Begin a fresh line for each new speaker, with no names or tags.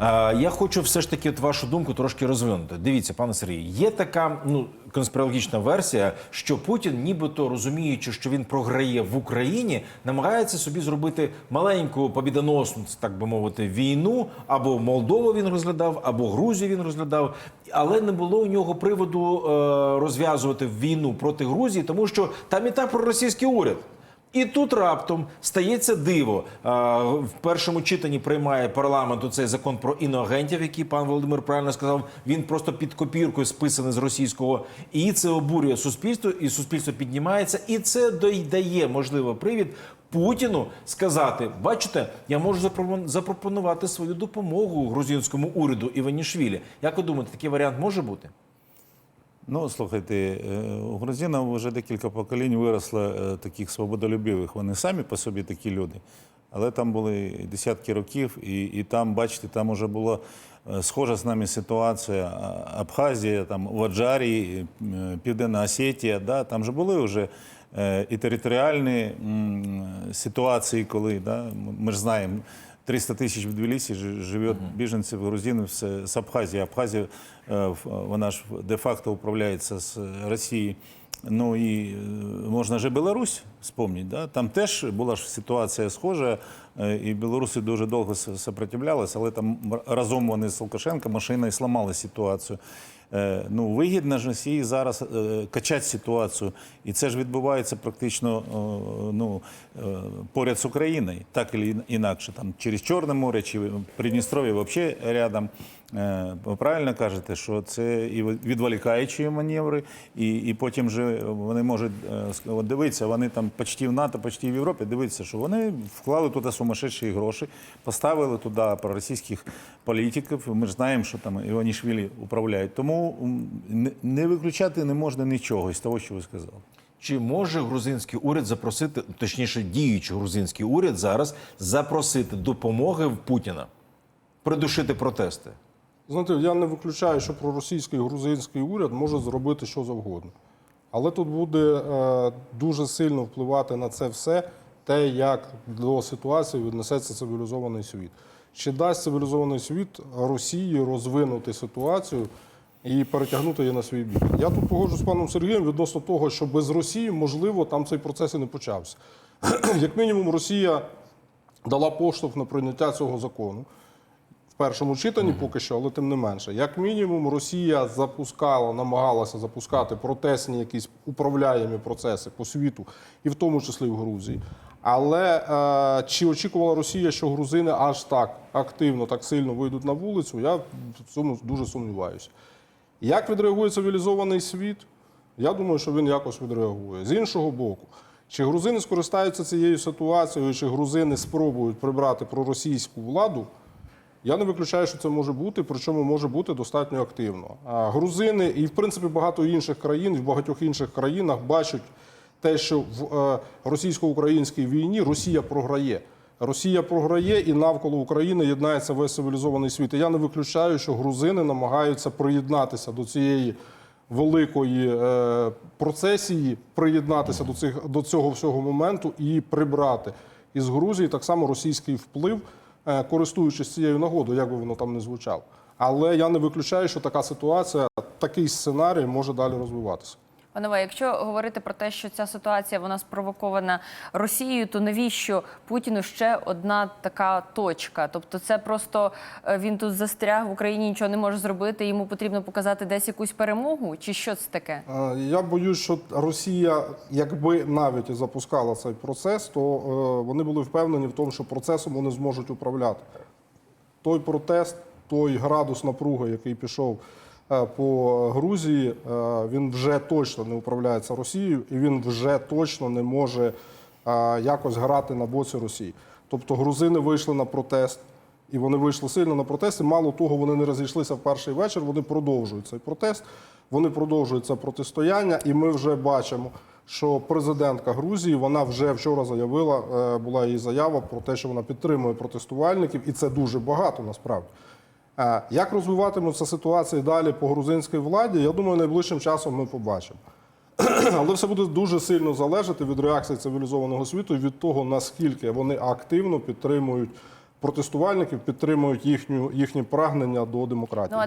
Я хочу все ж таки вашу думку трошки розвинути. Дивіться, пане Сергію, є така ну конспірологічна версія, що Путін, нібито розуміючи, що він програє в Україні, намагається собі зробити маленьку побідоносну, так би мовити, війну або Молдову він розглядав, або Грузію він розглядав, але не було у нього приводу е, розв'язувати війну проти Грузії, тому що там і так проросійський уряд. І тут раптом стається диво. В першому читанні приймає парламент цей закон про іноагентів, який пан Володимир правильно сказав. Він просто під копіркою списаний з російського, і це обурює суспільство, і суспільство піднімається, і це дає можливо привід Путіну сказати: бачите, я можу запропон- запропонувати свою допомогу грузинському уряду Іванішвілі. Як ви думаєте, такий варіант може бути?
Ну, слухайте, е, у грузинів вже декілька поколінь виросло е, таких свободолюбивих. Вони самі по собі такі люди. Але там були десятки років, і, і там, бачите, там вже була е, схожа з нами ситуація. Абхазія, там Ваджарі, Південна Осетія, да, там же були вже і територіальні ситуації, коли да, ми ж знаємо. 300 тисяч в Тбілісі жи- живе біженців грузинів з, з Абхазії. Абхазія, вона ж де-факто управляється з Росії. Ну і можна же Білорусь вспомнити. Да? Там теж була ж ситуація схожа, е, і білоруси дуже довго сопротивлялися, але там разом вони з Лукашенко машиною сламали ситуацію. Е, Ну, вигідно ж Росії зараз е, качати ситуацію, і це ж відбувається практично е, ну, поряд з Україною, так і інакше, там через Чорне море чи Придністров'я взагалі рядом. Ви правильно кажете, що це і відволікаючі маневри, і, і потім же вони можуть дивитися, вони там почти в НАТО, почти в Європі. Дивитися, що вони вклали туди сумасшедші гроші, поставили туди проросійських політиків. Ми ж знаємо, що там Іванішвілі управляють. Тому не- не виключати не можна нічого із того, що ви сказали.
Чи може грузинський уряд запросити, точніше, діючий грузинський уряд зараз запросити допомоги в Путіна, придушити протести?
Знаєте, я не виключаю, що проросійський грузинський уряд може зробити що завгодно. Але тут буде е, дуже сильно впливати на це все те, як до ситуації віднесеться цивілізований світ. Чи дасть цивілізований світ Росії розвинути ситуацію і перетягнути її на свій бік? Я тут погоджу з паном Сергієм відносно того, що без Росії, можливо, там цей процес і не почався. Як мінімум, Росія дала поштовх на прийняття цього закону в першому читанні поки що, але тим не менше. Як мінімум, Росія запускала, намагалася запускати протестні якісь управляємі процеси по світу, і в тому числі в Грузії. Але е, чи очікувала Росія, що грузини аж так активно, так сильно вийдуть на вулицю? Я в цьому дуже сумніваюся. Як відреагує цивілізований світ? Я думаю, що він якось відреагує. З іншого боку, чи грузини скористаються цією ситуацією, чи грузини спробують прибрати проросійську владу? Я не виключаю, що це може бути, причому може бути достатньо активно. А грузини і, в принципі, багато інших країн, в багатьох інших країнах бачать те, що в е, російсько-українській війні Росія програє. Росія програє і навколо України єднається весь цивілізований світ. І я не виключаю, що грузини намагаються приєднатися до цієї великої е, процесії, приєднатися до цих до цього всього моменту і прибрати із Грузії так само російський вплив, е, користуючись цією нагодою, як би воно там не звучало. Але я не виключаю, що така ситуація, такий сценарій може далі розвиватися.
Панове, якщо говорити про те, що ця ситуація вона спровокована Росією, то навіщо Путіну ще одна така точка? Тобто, це просто е, він тут застряг в Україні, нічого не може зробити. Йому потрібно показати десь якусь перемогу, чи що це таке?
Е, Я боюсь, що Росія, якби навіть запускала цей процес, то е, вони були впевнені в тому, що процесом вони зможуть управляти. Той протест, той градус напруги, який пішов по Грузії, е, він вже точно не управляється Росією, і він вже точно не може е, якось грати на боці Росії. Тобто грузини вийшли на протест. І вони вийшли сильно на протест. І мало того, вони не розійшлися в перший вечір. Вони продовжують цей протест, вони продовжують це протистояння. І ми вже бачимо, що президентка Грузії вона вже вчора заявила, е, була її заява про те, що вона підтримує протестувальників, і це дуже багато насправді. Як розвиватиметься ситуація далі по грузинській владі? Я думаю, найближчим часом ми побачимо. Але все буде дуже сильно залежати від реакції цивілізованого світу і від того, наскільки вони активно підтримують протестувальників, підтримують їхню їхні прагнення до демократії.
Ну,